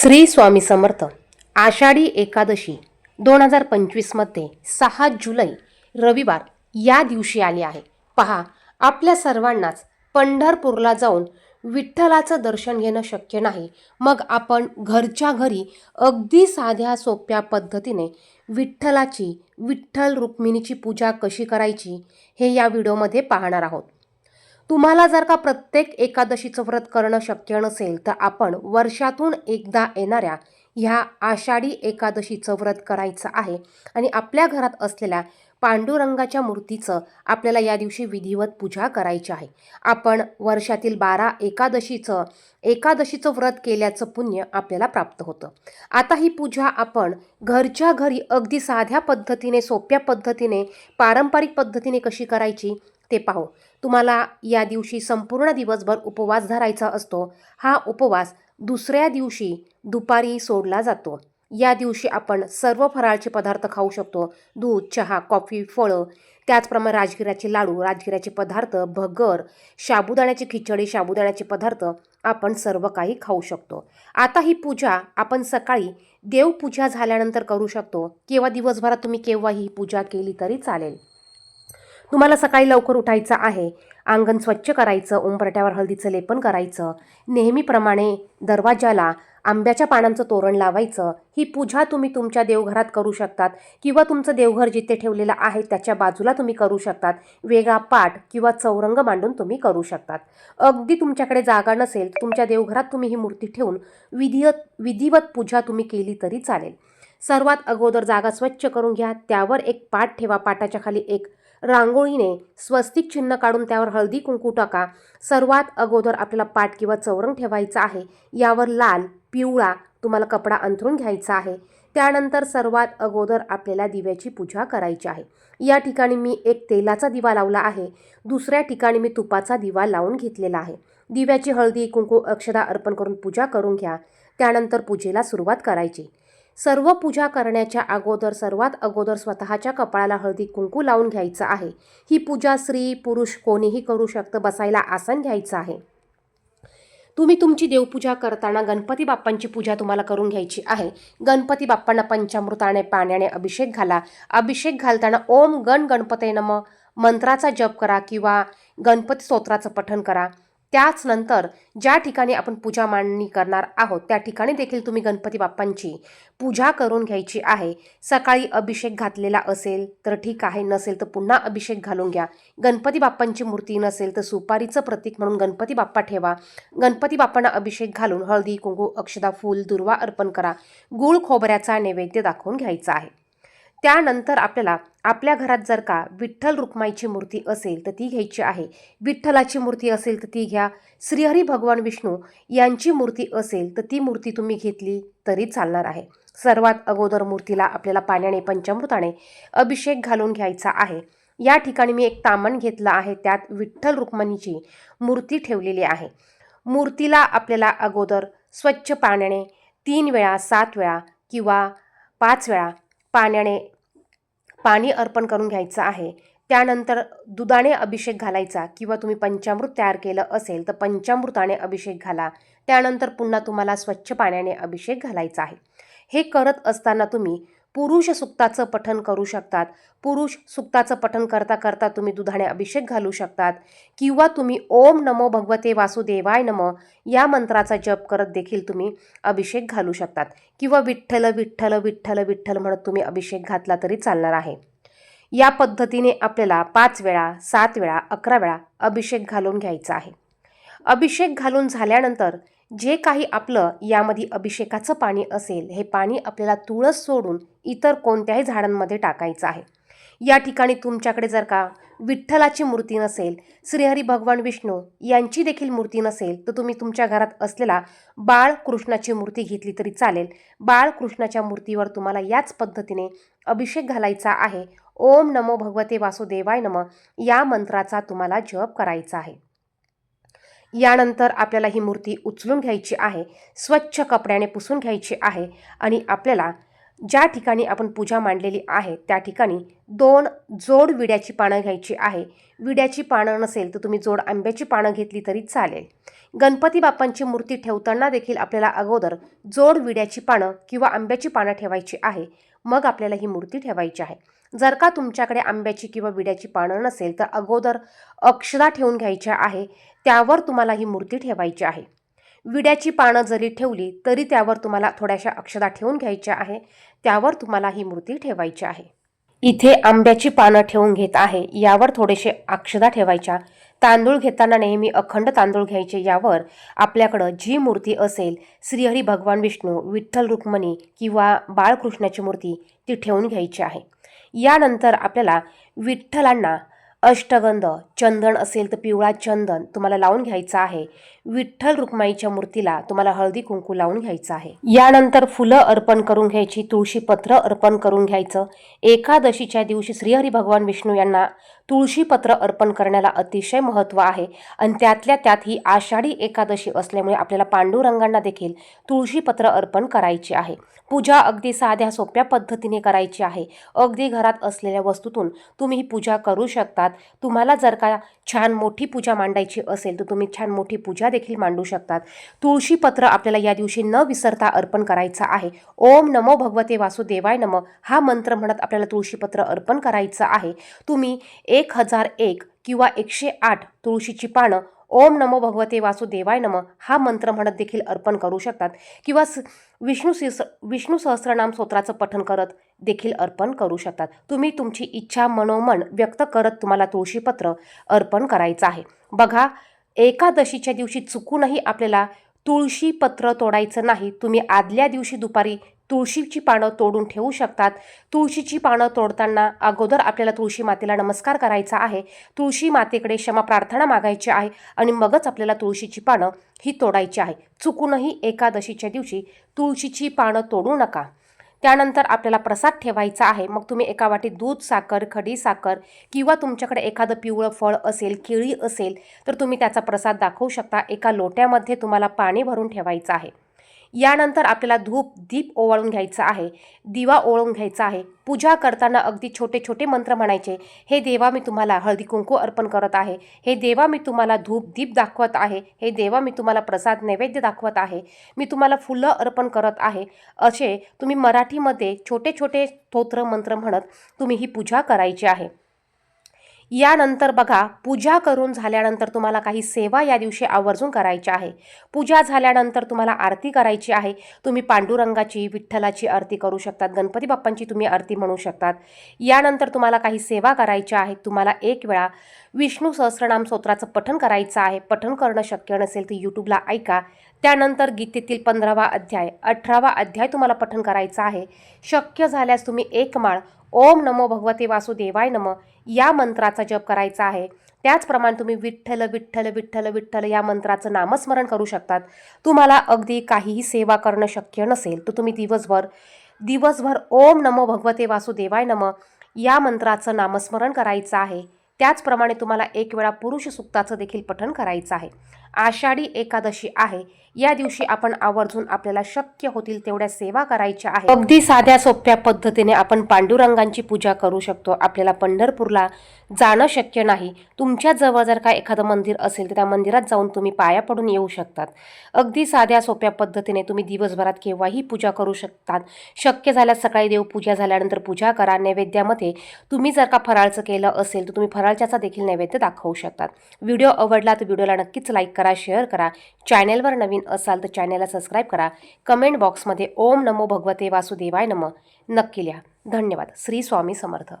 श्री स्वामी समर्थ आषाढी एकादशी दोन हजार पंचवीसमध्ये सहा जुलै रविवार या दिवशी आली आहे. पहा आपल्या सर्वांनाच पंढरपूरला जाऊन विठ्ठलाचं दर्शन घेणं शक्य नाही. मग आपण घरच्या घरी अगदी साध्या सोप्या पद्धतीने विठ्ठलाची विठ्ठल रुक्मिणीची पूजा कशी करायची हे या व्हिडिओमध्ये पाहणार आहोत. तुम्हाला जर का प्रत्येक एकादशीचं व्रत करणं शक्य नसेल तर आपण वर्षातून एकदा येणाऱ्या ह्या आषाढी एकादशीचं व्रत करायचं आहे. आणि आपल्या घरात असलेल्या पांडुरंगाच्या मूर्तीचं आपल्याला या दिवशी विधिवत पूजा करायची आहे. आपण वर्षातील बारा एकादशीचं एकादशीचं व्रत केल्याचं पुण्य आपल्याला प्राप्त होतं. आता ही पूजा आपण घरच्या घरी अगदी साध्या पद्धतीने सोप्या पद्धतीने पारंपरिक पद्धतीने कशी करायची? ते पाहू. तुम्हाला या दिवशी संपूर्ण दिवसभर उपवास धरायचा असतो. हा उपवास दुसऱ्या दिवशी दुपारी सोडला जातो. या दिवशी आपण सर्व फराळचे पदार्थ खाऊ शकतो. दूध चहा कॉफी फळं. त्याचप्रमाणे राजगिराचे लाडू राजगिराचे पदार्थ भगर साबुदाण्याची खिचडी साबुदाण्याचे पदार्थ आपण सर्व काही खाऊ शकतो. आता ही पूजा आपण सकाळी देवपूजा झाल्यानंतर करू शकतो. किंवा दिवसभरात तुम्ही केव्हाही पूजा केली तरी चालेल. तुम्हाला सकाळी लवकर उठायचं आहे. अंगण स्वच्छ करायचं उंबरट्यावर हळदीचं लेपन करायचं. नेहमीप्रमाणे दरवाजाला आंब्याच्या पानांचं तोरण लावायचं. ही पूजा तुम्ही तुमच्या देवघरात करू शकतात किंवा तुमचं देवघर जिथे ठेवलेलं आहे त्याच्या बाजूला तुम्ही करू शकतात. वेगळा पाठ किंवा चौरंग मांडून तुम्ही करू शकतात. अगदी तुमच्याकडे जागा नसेल तुमच्या देवघरात तुम्ही ही मूर्ती ठेवून विधिवत विधिवत पूजा तुम्ही केली तरी चालेल. सर्वात अगोदर जागा स्वच्छ करून घ्या. त्यावर एक पाट ठेवा. पाटाच्या खाली एक रांगोळीने स्वस्तिक चिन्ह काढून त्यावर हळदी कुंकू टाका. सर्वात अगोदर आपल्याला पाट किंवा चौरंग ठेवायचं आहे. यावर लाल पिवळा तुम्हाला कपडा अंथरून घ्यायचा आहे. त्यानंतर सर्वात अगोदर आपल्याला दिव्याची पूजा करायची आहे. या ठिकाणी मी एक तेलाचा दिवा लावला आहे. दुसऱ्या ठिकाणी मी तुपाचा दिवा लावून घेतलेला आहे. दिव्याची हळदी कुंकू अक्षदा अर्पण करून पूजा करून घ्या. त्यानंतर पूजेला सुरुवात करायची. सर्व पूजा करण्याच्या अगोदर सर्वात अगोदर स्वतःच्या कपाळाला हळदी कुंकू लावून घ्यायचं आहे. ही पूजा स्त्री पुरुष कोणीही करू शकतं बसायला आसन घ्यायचं आहे. तुम्ही तुमची देवपूजा करताना गणपती बाप्पांची पूजा तुम्हाला करून घ्यायची आहे. गणपती बाप्पांना पंचामृताने पाण्याने अभिषेक घाला. अभिषेक घालताना ओम गण गणपते नम मंत्राचा जप करा किंवा गणपती स्तोत्राचं पठण करा. त्याच नंतर ज्या ठिकाणी आपण पूजा मांडणी करणार आहोत त्या ठिकाणी देखील तुम्ही गणपती बाप्पांची पूजा करून घ्यायची आहे. सकाळी अभिषेक घातलेला असेल तर ठीक आहे नसेल तर पुन्हा अभिषेक घालून घ्या. गणपती बाप्पांची मूर्ती नसेल तर सुपारीचं प्रतीक म्हणून गणपती बाप्पा ठेवा. गणपती बाप्पांना अभिषेक घालून हळदी कुंकू अक्षदा फूल दुर्वा अर्पण करा. गुळ खोबऱ्याचा नैवेद्य दाखवून घ्यायचा आहे. त्यानंतर आपल्याला आपल्या घरात जर का विठ्ठल रुक्माईची मूर्ती असेल तर ती घ्यायची आहे. विठ्ठलाची मूर्ती असेल तर ती घ्या. श्रीहरी भगवान विष्णू यांची मूर्ती असेल तर ती मूर्ती तुम्ही घेतली तरी चालणार आहे. सर्वात अगोदर मूर्तीला आपल्याला पाण्याने पंचामृताने अभिषेक घालून घ्यायचा आहे. या ठिकाणी मी एक तामण घेतलं आहे. त्यात विठ्ठल रुक्मिणीची मूर्ती ठेवलेली आहे. मूर्तीला आपल्याला अगोदर स्वच्छ पाण्याने तीन वेळा सात वेळा किंवा पाच वेळा पाण्याने पाणी अर्पण करून घ्यायचं आहे. त्यानंतर दुधाने अभिषेक घालायचा किंवा तुम्ही पंचामृत तयार केलं असेल तर पंचामृताने अभिषेक घाला. त्यानंतर पुन्हा तुम्हाला स्वच्छ पाण्याने अभिषेक घालायचा आहे. हे करत असताना तुम्ही पुरुष सुक्ताचं पठन करू शकतात. पुरुष सुक्ताचं पठन करता करता तुम्ही दुधाने अभिषेक घालू शकतात. किंवा तुम्ही ओम नमो भगवते वासुदेवाय नम या मंत्राचा जप करत देखील तुम्ही अभिषेक घालू शकतात. किंवा विठ्ठल विठ्ठल विठ्ठल विठ्ठल म्हणत तुम्ही अभिषेक घातला तरी चालणार आहे. या पद्धतीने आपल्याला पाच वेळा सात वेळा अकरा वेळा अभिषेक घालून घ्यायचा आहे. अभिषेक घालून झाल्यानंतर जे काही आपलं यामध्ये अभिषेकाचं पाणी असेल हे पाणी आपल्याला तुळस सोडून इतर कोणत्याही झाडांमध्ये टाकायचं आहे. या ठिकाणी तुमच्याकडे जर का विठ्ठलाची मूर्ती नसेल श्रीहरी भगवान विष्णू यांची देखील मूर्ती नसेल तर तुम्ही तुमच्या घरात असलेला बाळकृष्णाची मूर्ती घेतली तरी चालेल. बाळकृष्णाच्या मूर्तीवर तुम्हाला याच पद्धतीने अभिषेक घालायचा आहे. ओम नमो भगवते वासुदेवाय नम. या मंत्राचा तुम्हाला जप करायचा आहे. यानंतर आपल्याला ही मूर्ती उचलून घ्यायची आहे स्वच्छ कपड्याने पुसून घ्यायची आहे आणि आपल्याला ज्या ठिकाणी आपण पूजा मांडलेली आहे त्या ठिकाणी दोन जोड विड्याची पानं घ्यायची आहे. विड्याची पानं नसेल तर तुम्ही जोड आंब्याची पानं घेतली तरी चालेल. गणपती बाप्पांची मूर्ती ठेवताना देखील आपल्याला अगोदर जोड विड्याची पानं किंवा आंब्याची पानं ठेवायची आहे. मग आपल्याला ही मूर्ती ठेवायची आहे. जर का तुमच्याकडे आंब्याची किंवा विड्याची पानं नसेल तर अगोदर अक्षदा ठेवून घ्यायच्या आहे त्यावर तुम्हाला ही मूर्ती ठेवायची आहे. विड्याची पानं जरी ठेवली तरी त्यावर तुम्हाला थोड्याशा अक्षदा ठेवून घ्यायच्या आहे त्यावर तुम्हाला ही मूर्ती ठेवायची आहे. इथे आंब्याची पानं ठेवून घेत आहे यावर थोडेसे अक्षदा ठेवायच्या. तांदूळ घेताना नेहमी अखंड तांदूळ घ्यायचे यावर आपल्याकडं जी मूर्ती असेल श्रीहरी भगवान विष्णू विठ्ठल रुक्मणी किंवा बाळकृष्णाची मूर्ती ती ठेवून घ्यायची आहे. यानंतर आपल्याला विठ्ठलांना अष्टगंध चंदन असेल तर पिवळा चंदन तुम्हाला लावून घ्यायचं आहे. विठ्ठल रुक्माईच्या मूर्तीला तुम्हाला हळदी कुंकू लावून घ्यायचं आहे. यानंतर फुलं अर्पण करून घ्यायची तुळशी पत्र अर्पण करून घ्यायचं. एकादशीच्या दिवशी श्रीहरी भगवान विष्णू यांना तुळशीपत्र अर्पण करण्याला अतिशय महत्त्व आहे. आणि त्यातल्या त्यात ही आषाढी एकादशी असल्यामुळे आपल्याला पांडुरंगांना देखील तुळशीपत्र अर्पण करायची आहे. पूजा अगदी साध्या सोप्या पद्धतीने करायची आहे. अगदी घरात असलेल्या वस्तूतून तुम्ही ही पूजा करू शकतात. तुम्हाला जर का छान मोठी पूजा मांडायची असेल तर तुम्ही छान मोठी पूजा देखील मांडू शकतात. तुळशीपत्र आपल्याला या दिवशी न विसरता अर्पण करायचं आहे. ओम नमो भगवते वासुदेवाय नम हा मंत्र म्हणत आपल्याला तुळशीपत्र अर्पण करायचं आहे. तुम्ही एक हजार एक किंवा एकशे आठ तुळशीची पानं ओम नमो भगवते वासुदेवाय नम हा मंत्र म्हणत देखील अर्पण करू शकतात किंवा विष्णू सिस विष्णू सहस्रनाम स्तोत्राचं पठन करत देखील अर्पण करू शकतात. तुम्ही तुमची इच्छा मनोमन व्यक्त करत तुम्हाला तुळशीपत्र अर्पण करायचं आहे. बघा एकादशीच्या दिवशी चुकूनही आपल्याला तुळशीपत्र तोडायचं नाही. तुम्ही आदल्या दिवशी दुपारी तुळशीची पानं तोडून ठेवू शकतात. तुळशीची पानं तोडताना अगोदर आपल्याला तुळशी मातेला नमस्कार करायचा आहे. तुळशी मातेकडे क्षमा प्रार्थना मागायची आहे आणि मगच आपल्याला तुळशीची पानं ही तोडायची आहे. चुकूनही एकादशीच्या दिवशी तुळशीची पानं तोडू नका. त्यानंतर आपल्याला प्रसाद ठेवायचा आहे. मग तुम्ही एका वाटी दूध साखर खडी साखर किंवा तुमच्याकडे एखादं पिवळं फळ असेल केळी असेल तर तुम्ही त्याचा प्रसाद दाखवू शकता. एका लोट्यामध्ये तुम्हाला पाणी भरून ठेवायचं आहे. यानंतर आपल्याला धूप दीप ओवाळून घ्यायचा आहे. दिवा ओळून घ्यायचा आहे. पूजा करताना अगदी छोटे छोटे मंत्र म्हणायचे. हे देवा मी तुम्हाला हळदी कुंकू अर्पण करत आहे. हे देवा मी तुम्हाला धूप दीप दाखवत आहे. हे देवा मी तुम्हाला प्रसाद नैवेद्य दाखवत आहे. मी तुम्हाला फुलं अर्पण करत आहे. असे तुम्ही मराठीमध्ये छोटे छोटे स्तोत्र मंत्र म्हणत तुम्ही ही पूजा करायची आहे. यानंतर बघा पूजा करून झाल्यानंतर तुम्हाला काही सेवा या दिवशी आवर्जून करायची आहे. पूजा झाल्यानंतर तुम्हाला आरती करायची आहे. तुम्ही पांडुरंगाची विठ्ठलाची आरती करू शकतात गणपती बाप्पांची तुम्ही आरती म्हणू शकतात. यानंतर तुम्हाला काही सेवा करायच्या आहेत. तुम्हाला एक वेळा विष्णू सहस्रनाम स्तोत्राचं पठण करायचं आहे. पठण करणं शक्य नसेल तर यूट्यूबला ऐका. त्यानंतर गीतेतील पंधरावा अध्याय अठरावा अध्याय तुम्हाला पठण करायचा आहे. शक्य झाल्यास तुम्ही एक माळ ओम नमो भगवते वासुदेवाय नम. या मंत्राचा जप करायचा आहे. त्याचप्रमाणे तुम्ही विठ्ठल विठ्ठल विठ्ठल विठ्ठल या मंत्राचं नामस्मरण करू शकतात. तुम्हाला अगदी काहीही सेवा करणं शक्य नसेल तर तुम्ही दिवसभर दिवसभर ओम नमो भगवते वासुदेवाय नम या मंत्राचं नामस्मरण करायचं आहे. त्याचप्रमाणे तुम्हाला एक वेळा पुरुष सुक्ताचं देखील पठण करायचं आहे. आषाढी एकादशी आहे. या दिवशी आपण आवर्जून आपल्याला शक्य होतील तेवढ्या सेवा करायच्या आहे अगदी साध्या सोप्या पद्धतीने आपण पांडुरंगांची पूजा करू शकतो. आपल्याला पंढरपूरला जाणं शक्य नाही. तुमच्या जवळ जर का एखादं मंदिर असेल तर त्या मंदिरात जाऊन तुम्ही पाया पडून येऊ शकतात. अगदी साध्या सोप्या पद्धतीने तुम्ही दिवसभरात केव्हाही पूजा करू शकतात. शक्य झाल्यास सकाळी देवपूजा झाल्यानंतर पूजा करा. नैवेद्यामध्ये तुम्ही जर का फराळचं केलं असेल तर तुम्ही फराळच्याचा देखील नैवेद्य दाखवू शकतात. व्हिडिओ आवडला तर व्हिडिओला नक्कीच लाईक करा. करा शेअर करा. चॅनेलवर नवीन असाल तर चॅनेलला सबस्क्राईब करा. कमेंट बॉक्समध्ये ओम नमो भगवते वासुदेवाय नम. नक्की लिहा. धन्यवाद. श्री स्वामी समर्थ.